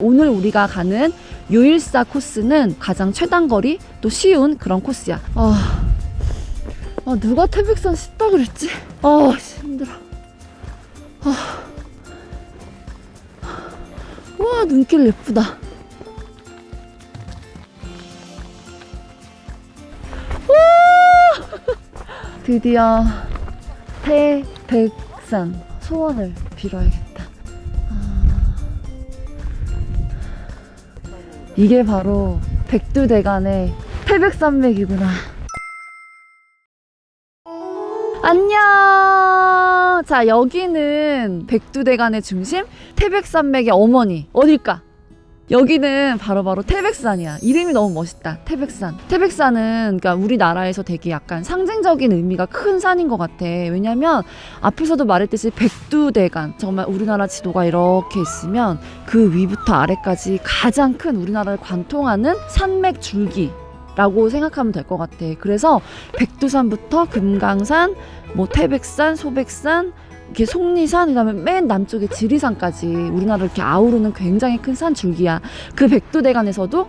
오늘 우리가 가는 유일사 코스는 가장 최단거리 또 쉬운 그런 코스야. 아, 아 누가 태백산 쉽다 그랬지? 아 씨, 힘들어. 아, 와 눈길 예쁘다. 와! 드디어 태백산 소원을 빌어야겠다. 이게 바로 백두대간의 태백산맥이구나. 안녕! 자, 여기는 백두대간의 중심, 태백산맥의 어머니. 어딜까? 여기는 바로바로 태백산이야. 이름이 너무 멋있다. 태백산. 태백산은 그러니까 우리나라에서 되게 약간 상징적인 의미가 큰 산인 것 같아. 왜냐면 앞에서도 말했듯이 백두대간. 정말 우리나라 지도가 이렇게 있으면 그 위부터 아래까지 가장 큰 우리나라를 관통하는 산맥 줄기. 라고 생각하면 될 것 같아. 그래서 백두산부터 금강산, 뭐 태백산, 소백산, 이렇게 속리산, 그다음에 맨 남쪽에 지리산까지 우리나라를 이렇게 아우르는 굉장히 큰 산 줄기야. 그 백두대간에서도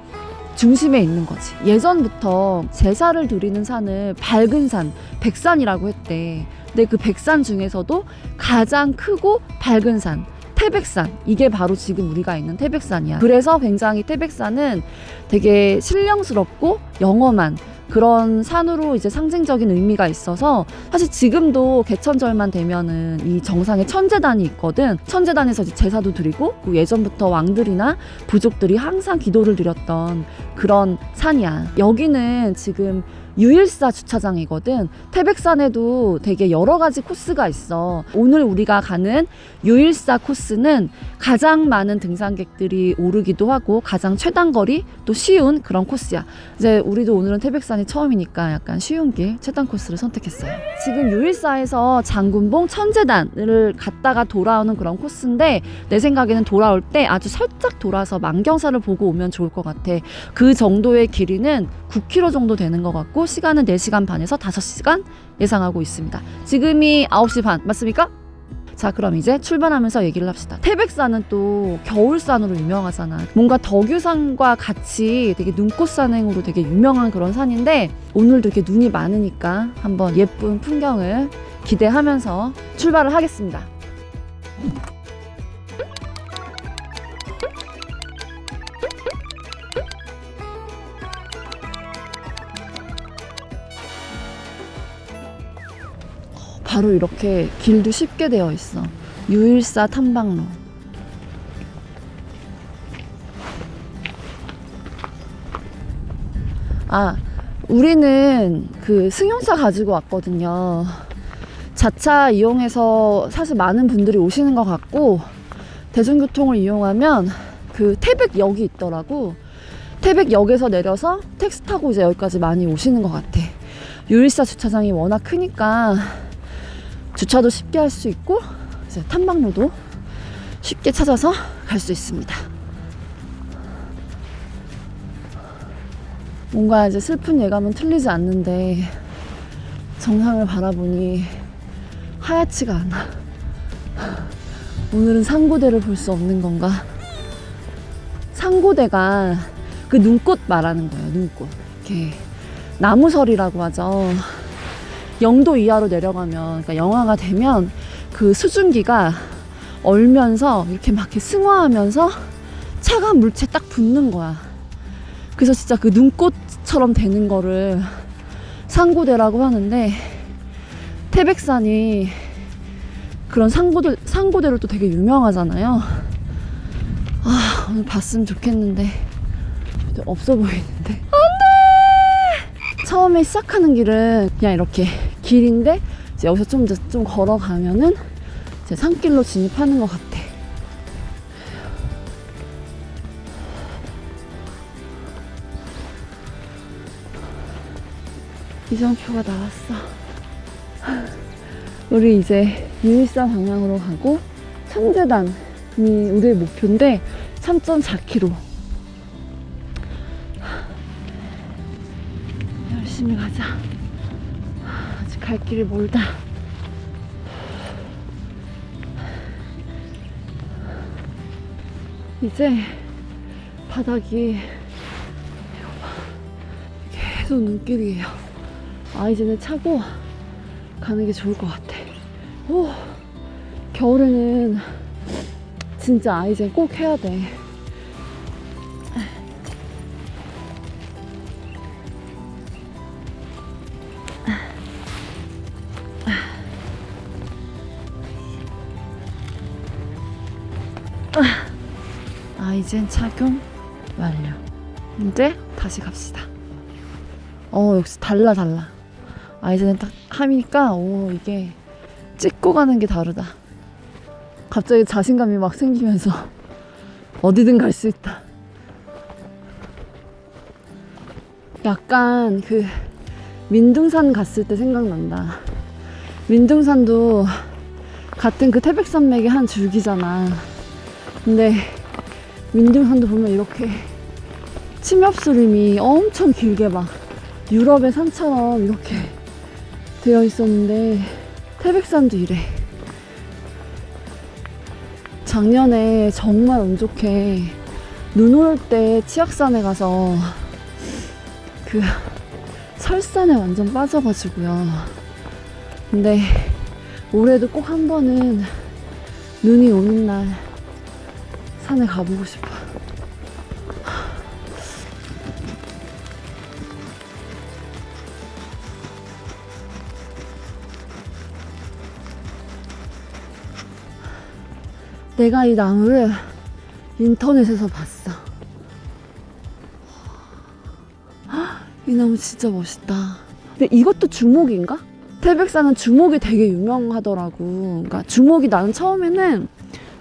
중심에 있는 거지. 예전부터 제사를 드리는 산을 밝은 산, 백산이라고 했대. 근데 그 백산 중에서도 가장 크고 밝은 산, 태백산. 이게 바로 지금 우리가 있는 태백산이야. 그래서 굉장히 태백산은 되게 신령스럽고 영험한 그런 산으로 이제 상징적인 의미가 있어서 사실 지금도 개천절만 되면은 이 정상에 천재단이 있거든. 천재단에서 이제 제사도 드리고 그 예전부터 왕들이나 부족들이 항상 기도를 드렸던 그런 산이야. 여기는 지금 유일사 주차장이거든. 태백산에도 되게 여러 가지 코스가 있어. 오늘 우리가 가는 유일사 코스는 가장 많은 등산객들이 오르기도 하고 가장 최단거리 또 쉬운 그런 코스야. 이제 우리도 오늘은 태백산이 처음이니까 약간 쉬운 길 최단 코스를 선택했어요. 지금 유일사에서 장군봉 천재단을 갔다가 돌아오는 그런 코스인데 내 생각에는 돌아올 때 아주 살짝 돌아서 만경사를 보고 오면 좋을 것 같아. 그 정도의 길이는 9km 정도 되는 것 같고 시간은 4시간 반에서 5시간 예상하고 있습니다. 지금이 9시 반 맞습니까? 자 그럼 이제 출발하면서 얘기를 합시다. 태백산은 또 겨울산으로 유명하잖아. 뭔가 덕유산과 같이 되게 눈꽃 산행으로 되게 유명한 그런 산인데 오늘도 이렇게 눈이 많으니까 한번 예쁜 풍경을 기대하면서 출발을 하겠습니다. 바로 이렇게 길도 쉽게 되어 있어. 유일사 탐방로. 아, 우리는 그 승용차 가지고 왔거든요. 자차 이용해서 사실 많은 분들이 오시는 것 같고, 대중교통을 이용하면 그 태백역이 있더라고. 태백역에서 내려서 택시 타고 이제 여기까지 많이 오시는 것 같아. 유일사 주차장이 워낙 크니까 주차도 쉽게 할 수 있고 이제 탐방로도 쉽게 찾아서 갈 수 있습니다. 뭔가 이제 슬픈 예감은 틀리지 않는데 정상을 바라보니 하얗지가 않아. 오늘은 상고대를 볼 수 없는 건가? 상고대가 그 눈꽃 말하는 거예요. 눈꽃. 이렇게 나무설이라고 하죠. 영도 이하로 내려가면, 그러니까 영하가 되면 그 수증기가 얼면서 이렇게 막 이렇게 승화하면서 차가운 물체 딱 붙는 거야. 그래서 진짜 그 눈꽃처럼 되는 거를 상고대라고 하는데 태백산이 그런 상고대, 상고대로 또 되게 유명하잖아요. 아, 오늘 봤으면 좋겠는데. 없어 보이는데. 안 돼! 처음에 시작하는 길은 그냥 이렇게 길인데 이제 여기서 좀, 더- 좀 걸어가면은 이제 산길로 진입하는 것 같아. 이정표가 나왔어. 우리 이제 유일사 방향으로 가고 천재단이 우리의 목표인데 3.4km. 열심히 가자. 아직 갈 길이 멀다. 이제 바닥이. 계속 눈길이에요. 아이젠을 차고 가는 게 좋을 것 같아. 오, 겨울에는 진짜 아이젠 꼭 해야 돼. 이젠 착용 완료. 이제 다시 갑시다. 어 역시 달라 달라. 아이젠은 딱 하니까 오 이게 찍고 가는 게 다르다. 갑자기 자신감이 막 생기면서 어디든 갈 수 있다. 약간 그 민둥산 갔을 때 생각난다. 민둥산도 같은 그 태백산맥의 한 줄기잖아. 근데 민둥산도 보면 이렇게 침엽수림이 엄청 길게 막 유럽의 산처럼 이렇게 되어 있었는데 태백산도 이래. 작년에 정말 운 좋게 눈 올 때 치악산에 가서 그 설산에 완전 빠져가지고요. 근데 올해도 꼭 한 번은 눈이 오는 날 산에 가보고 싶어. 내가 이 나무를 인터넷에서 봤어. 헉, 이 나무 진짜 멋있다. 근데 이것도 주목인가? 태백산은 주목이 되게 유명하더라고. 그러니까 주목이 나는 처음에는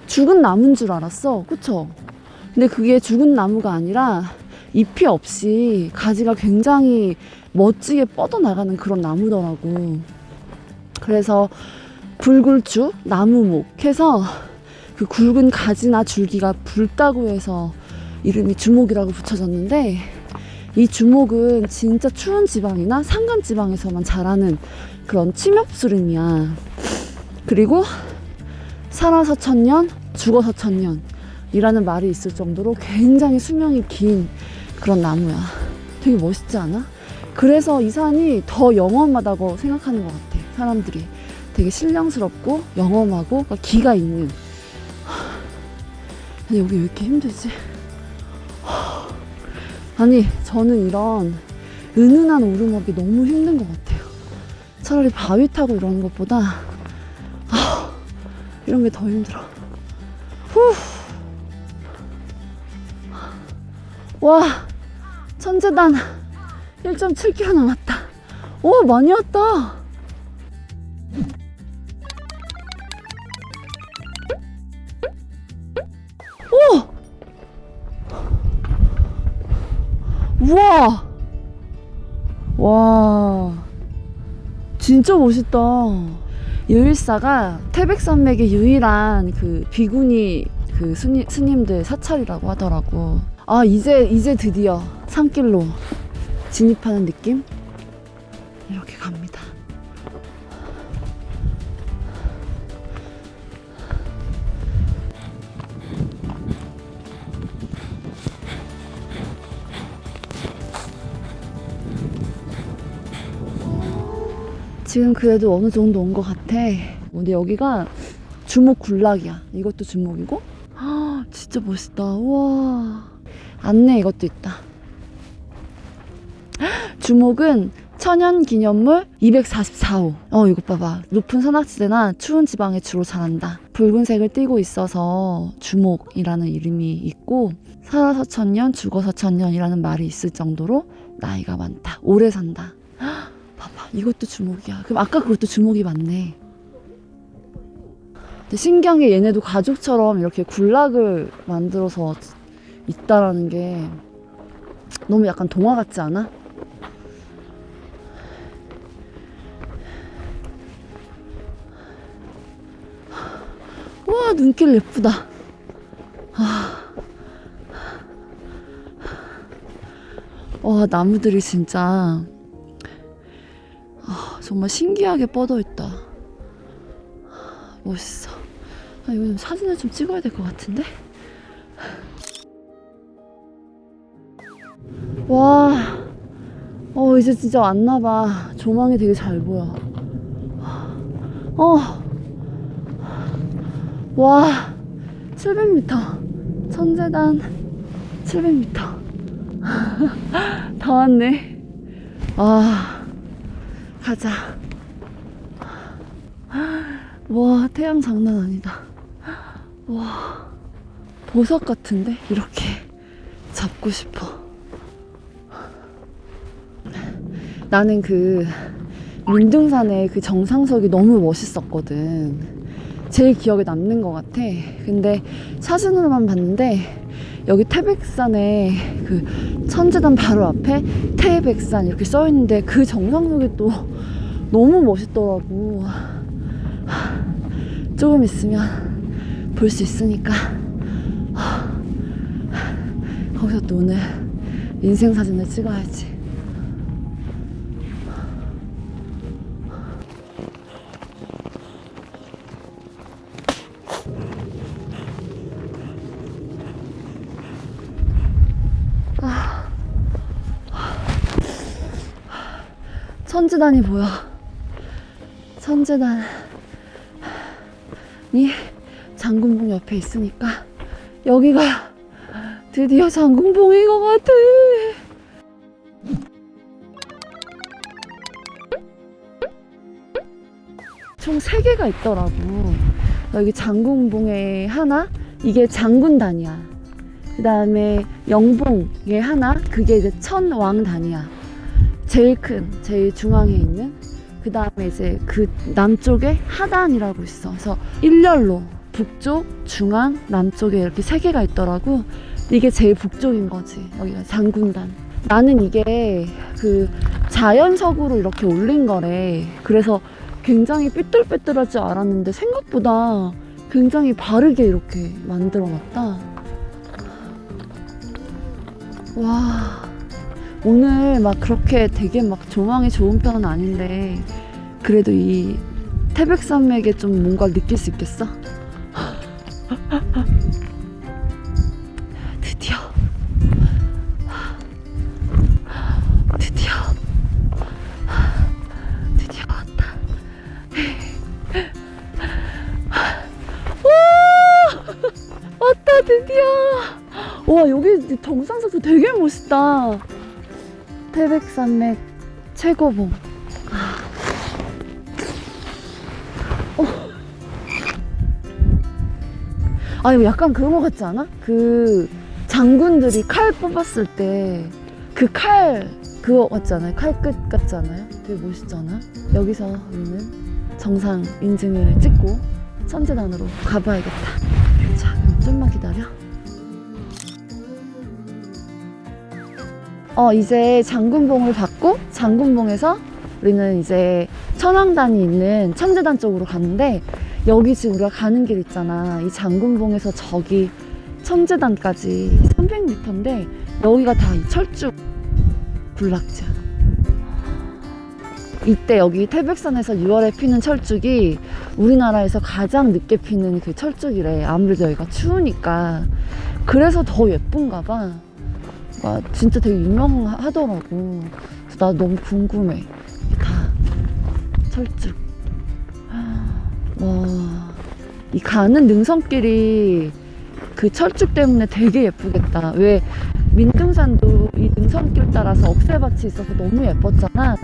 죽은 나무인 줄 알았어. 그쵸? 근데 그게 죽은 나무가 아니라 잎이 없이 가지가 굉장히 멋지게 뻗어나가는 그런 나무더라고. 그래서 불굴주, 나무목 해서 그 굵은 가지나 줄기가 붉다고 해서 이름이 주목이라고 붙여졌는데 이 주목은 진짜 추운 지방이나 산간 지방에서만 자라는 그런 침엽수림이야. 그리고 살아서 천년, 죽어서 천년이라는 말이 있을 정도로 굉장히 수명이 긴 그런 나무야. 되게 멋있지 않아? 그래서 이 산이 더 영험하다고 생각하는 것 같아. 사람들이 되게 신령스럽고 영험하고 그러니까 기가 있는. 근데 여기 왜 이렇게 힘들지? 아니 저는 이런 은은한 오르막이 너무 힘든 것 같아요. 차라리 바위 타고 이러는 것보다 아, 이런 게 더 힘들어. 후. 와 천재단 1.7km 남았다. 오 많이 왔다. 우와! 와, 진짜 멋있다. 유일사가 태백산맥의 유일한 그 비구니 그 스님, 스님들 사찰이라고 하더라고. 아, 이제, 이제 드디어 산길로 진입하는 느낌? 이렇게 갑니 지금 그래도 어느 정도 온 것 같아. 근데 여기가 주목 군락이야. 이것도 주목이고. 아, 진짜 멋있다. 우와. 안내 이것도 있다. 주목은 천연 기념물 244호. 어, 이거 봐봐. 높은 산악지대나 추운 지방에 주로 자란다. 붉은색을 띠고 있어서 주목이라는 이름이 있고, 살아서 천년, 죽어서 천년이라는 말이 있을 정도로 나이가 많다. 오래 산다. 봐봐 이것도 주목이야 그럼 아까 그것도 주목이 맞네 근데 신기한 게 얘네도 가족처럼 이렇게 군락을 만들어서 있다라는 게 너무 약간 동화 같지 않아? 와 눈길 예쁘다 아. 와 나무들이 진짜 아, 정말 신기하게 뻗어 있다. 멋있어. 아, 이거 좀 사진을 좀 찍어야 될 것 같은데? 와, 어, 이제 진짜 왔나봐. 조망이 되게 잘 보여. 어, 와, 700m. 천재단 700m. 다 왔네. 아, 가자. 와, 태양 장난 아니다. 와, 보석 같은데? 이렇게 잡고 싶어. 나는 그 민둥산의 그 정상석이 너무 멋있었거든. 제일 기억에 남는 것 같아. 근데 사진으로만 봤는데 여기 태백산에 그 천재단 바로 앞에 태백산 이렇게 써 있는데 그 정상석이 또 너무 멋있더라고. 조금 있으면 볼 수 있으니까 거기서 또 오늘 인생 사진을 찍어야지. 천재단이 보여. 천재단이 장군봉 옆에 있으니까 여기가 드디어 장군봉인 것 같아. 총 세개가 있더라고. 여기 장군봉에 하나, 이게 장군단이야. 그 다음에 영봉에 하나, 그게 이제 천왕단이야. 제일 큰, 제일 중앙에 있는 그 다음에 이제 그 남쪽에 하단이라고 있어. 그래서 일렬로 북쪽, 중앙, 남쪽에 이렇게 세 개가 있더라고. 이게 제일 북쪽인 거지. 여기가 장군단. 나는 이게 그 자연석으로 이렇게 올린 거래. 그래서 굉장히 삐뚤빼뚤할 줄 알았는데 생각보다 굉장히 바르게 이렇게 만들어 놨다. 와. 오늘 막 그렇게 되게 막 조망이 좋은 편은 아닌데 그래도 이 태백산맥에 좀 뭔가 느낄 수 있겠어? 드디어 드디어 드디어 왔다 오! 왔다 드디어 와 여기 정상석도 되게 멋있다 태백산맥 최고봉. 아, 이거 약간 그런 거 같지 않아? 그 장군들이 칼 뽑았을 때 그 칼 그거 같지 않아요? 칼끝 같지 않아요? 되게 멋있잖아. 여기서 우리는 정상 인증을 찍고 천재단으로 가봐야겠다. 자, 그럼 좀만 기다려. 어, 이제 장군봉을 받고 장군봉에서 우리는 이제 천왕단이 있는 천재단 쪽으로 가는데 여기 지금 우리가 가는 길 있잖아. 이 장군봉에서 저기 천재단까지 300m인데 여기가 다 이 철쭉 군락지야. 이때 여기 태백산에서 6월에 피는 철쭉이 우리나라에서 가장 늦게 피는 그 철쭉이래. 아무래도 여기가 추우니까. 그래서 더 예쁜가 봐. 가 진짜 되게 유명하더라고. 나 너무 궁금해. 다 철쭉. 와, 이 가는 능선길이 그 철쭉 때문에 되게 예쁘겠다. 왜 민둥산도 이 능선길 따라서 억새밭이 있어서 너무 예뻤잖아.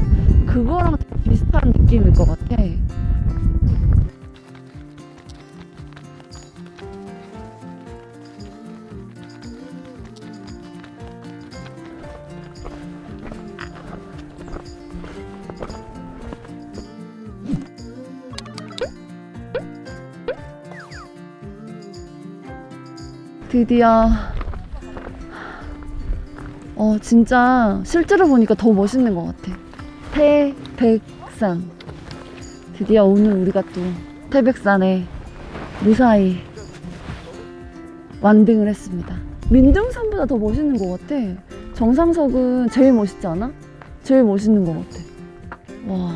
그거랑 비슷한 느낌일 것 같아. 드디어. 어 진짜 실제로 보니까 더 멋있는 것 같아. 태백산. 드디어 오늘 우리가 또 태백산에 무사히 완등을 했습니다. 민둥산보다 더 멋있는 것 같아. 정상석은 제일 멋있지 않아? 제일 멋있는 것 같아. 와.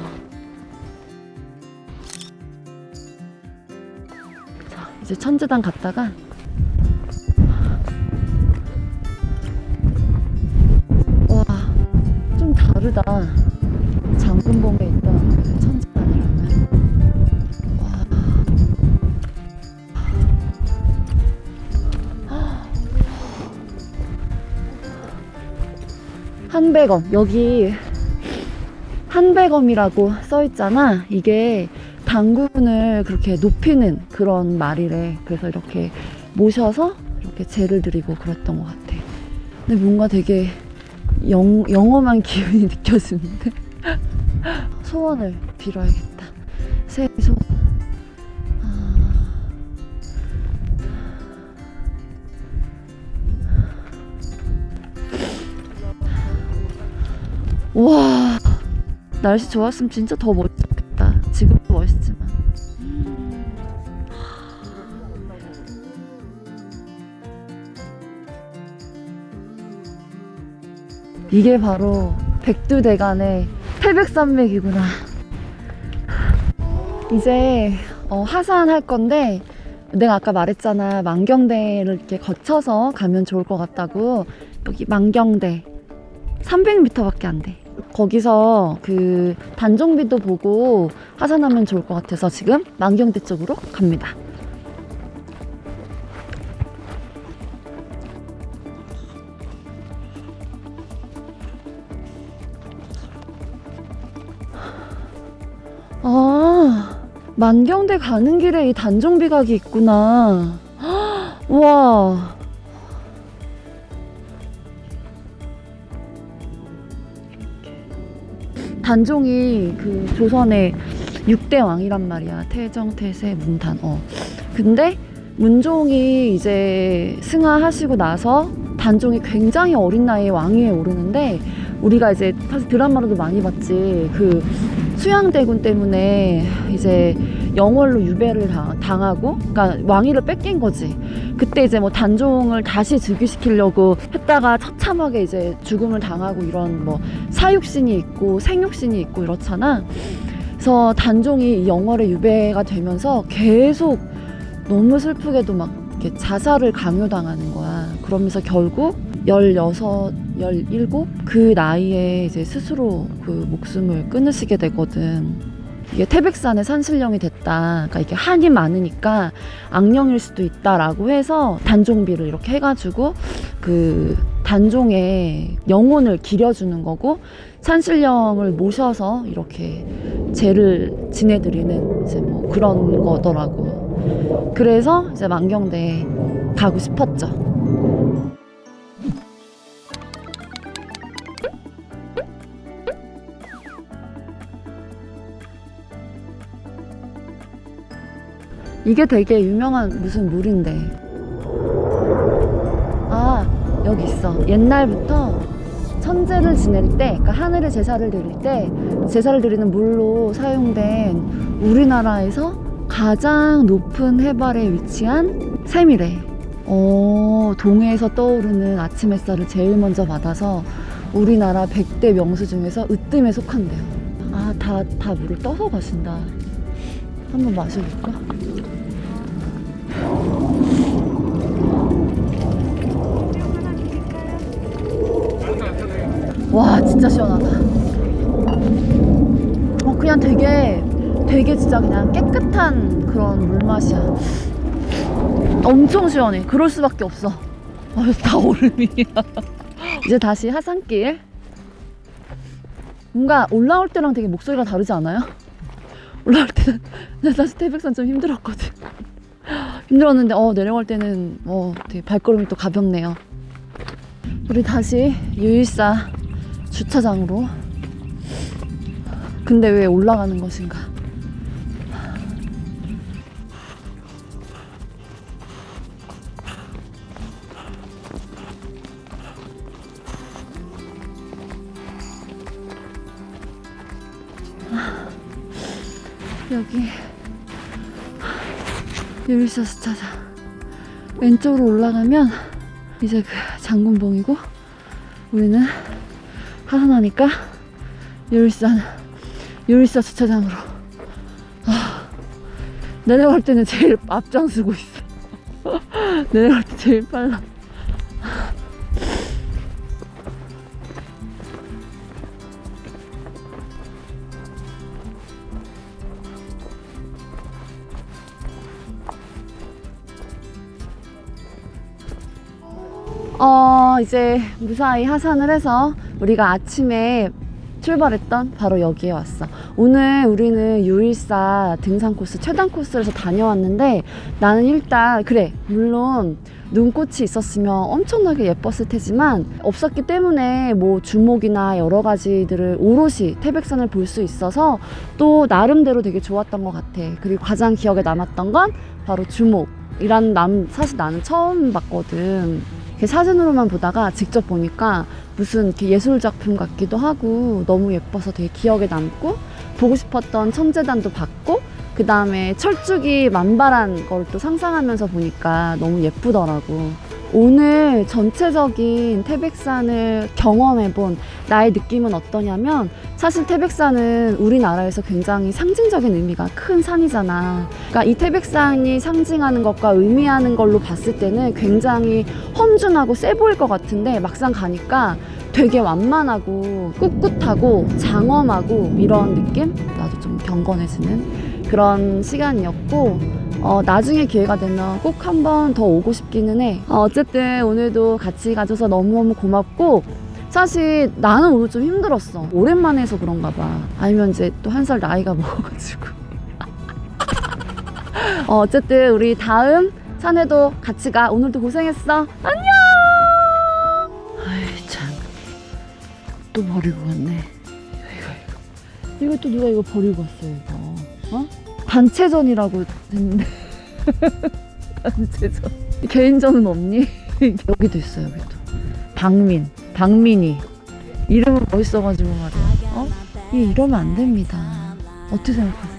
자, 이제 천재단 갔다가 다르다. 장군봉에 있던 그 천지산이랑은. 와. 한백엄 여기 한백엄이라고 써 있잖아. 이게 당군을 그렇게 높이는 그런 말이래. 그래서 이렇게 모셔서 이렇게 제를 드리고 그랬던 것 같아. 근데 뭔가 되게 영, 영험한 기운이 느껴지는데 소원을 빌어야겠다. 새해 소원. 아. 와 날씨 좋았으면 진짜 더 멋있겠다. 지금 이게 바로 백두대간의 태백산맥이구나. 이제 어, 하산할 건데 내가 아까 말했잖아 만경대를 이렇게 거쳐서 가면 좋을 것 같다고 여기 만경대 300m밖에 안 돼. 거기서 그 단종비도 보고 하산하면 좋을 것 같아서 지금 만경대 쪽으로 갑니다. 만경대 가는 길에 이 단종비각이 있구나. 와. 단종이 그 조선의 6대 왕이란 말이야. 태정, 태세, 문단. 어. 근데 문종이 이제 승하하시고 나서 단종이 굉장히 어린 나이에 왕위에 오르는데 우리가 이제 사실 드라마로도 많이 봤지. 그 수양대군 때문에 이제 영월로 유배를 당- 당하고 그러니까 왕위를 뺏긴 거지. 그때 이제 뭐 단종을 다시 즉위시키려고 했다가 처참하게 이제 죽음을 당하고 이런 뭐 사육신이 있고 생육신이 있고 이렇잖아. 그래서 단종이 이 영월에 유배가 되면서 계속 너무 슬프게도 막 이렇게 자살을 강요당하는 거야. 그러면서 결국 16, 17? 그 나이에 이제 스스로 그 목숨을 끊으시게 되거든. 이게 태백산의 산신령이 됐다. 그러니까 이게 한이 많으니까 악령일 수도 있다라고 해서 단종비를 이렇게 해가지고 그 단종의 영혼을 기려주는 거고 산신령을 모셔서 이렇게 제를 지내드리는 이제 뭐 그런 거더라고. 그래서 이제 만경대에 가고 싶었죠. 이게 되게 유명한 무슨 물인데. 아, 여기 있어. 옛날부터 천재를 지낼 때, 그러니까 하늘에 제사를 드릴 때, 제사를 드리는 물로 사용된 우리나라에서 가장 높은 해발에 위치한 샘이래. 어, 동해에서 떠오르는 아침 햇살을 제일 먼저 받아서 우리나라 100대 명수 중에서 으뜸에 속한대요. 아, 다, 다 물을 떠서 가신다. 한번 마셔볼까? 진짜 시원하다. 어 그냥 되게 되게 진짜 그냥 깨끗한 그런 물맛이야. 엄청 시원해. 그럴 수밖에 없어. 아, 다 얼음이야. 이제 다시 하산길. 뭔가 올라올 때랑 되게 목소리가 다르지 않아요? 올라올 때는 나 사실 태백산 좀 힘들었거든. 힘들었는데 어 내려갈 때는 어 되게 발걸음이 또 가볍네요. 우리 다시 유일사 주차장으로. 근데 왜 올라가는 것인가? 여기 유일사 주차장 왼쪽으로 올라가면 이제 그 장군봉이고 우리는 하산하니까 유일산 유일사 주차장으로. 아, 내려갈 때는 제일 앞장서고 있어. 내려갈 때 제일 빨라. 어, 이제 무사히 하산을 해서 우리가 아침에 출발했던 바로 여기에 왔어. 오늘 우리는 유일사 등산 코스, 최단 코스에서 다녀왔는데 나는 일단, 그래, 물론 눈꽃이 있었으면 엄청나게 예뻤을 테지만 없었기 때문에 뭐 주목이나 여러 가지들을 오롯이 태백산을 볼 수 있어서 또 나름대로 되게 좋았던 것 같아. 그리고 가장 기억에 남았던 건 바로 주목이란 남 사실 나는 처음 봤거든. 사진으로만 보다가 직접 보니까 무슨 이렇게 예술 작품 같기도 하고 너무 예뻐서 되게 기억에 남고 보고 싶었던 청재단도 봤고 그 다음에 철쭉이 만발한 걸 또 상상하면서 보니까 너무 예쁘더라고. 오늘 전체적인 태백산을 경험해본 나의 느낌은 어떠냐면 사실 태백산은 우리나라에서 굉장히 상징적인 의미가 큰 산이잖아. 그러니까 이 태백산이 상징하는 것과 의미하는 걸로 봤을 때는 굉장히 험준하고 세 보일 것 같은데 막상 가니까 되게 완만하고 꿋꿋하고 장엄하고 이런 느낌? 나도 좀 경건해지는 그런 시간이었고 어, 나중에 기회가 되면 꼭 한번 더 오고 싶기는 해. 어, 어쨌든 오늘도 같이 가줘서 너무너무 고맙고 사실 나는 오늘 좀 힘들었어. 오랜만에 해서 그런가 봐. 아니면 이제 또 한 살 나이가 먹어가지고. 어, 어쨌든 우리 다음 산에도 같이 가. 오늘도 고생했어. 안녕! 아이, 참. 또 버리고 갔네. 이거, 이거. 이거 또 누가 이거 버리고 갔어, 이거. 어? 단체전이라고 됐는데. 단체전. 개인전은 없니? 여기도 있어, 여기도. 박민. 박민이. 이름은 멋있어가지고 말이야. 어? 얘 이러면 안 됩니다. 어떻게 생각하세요?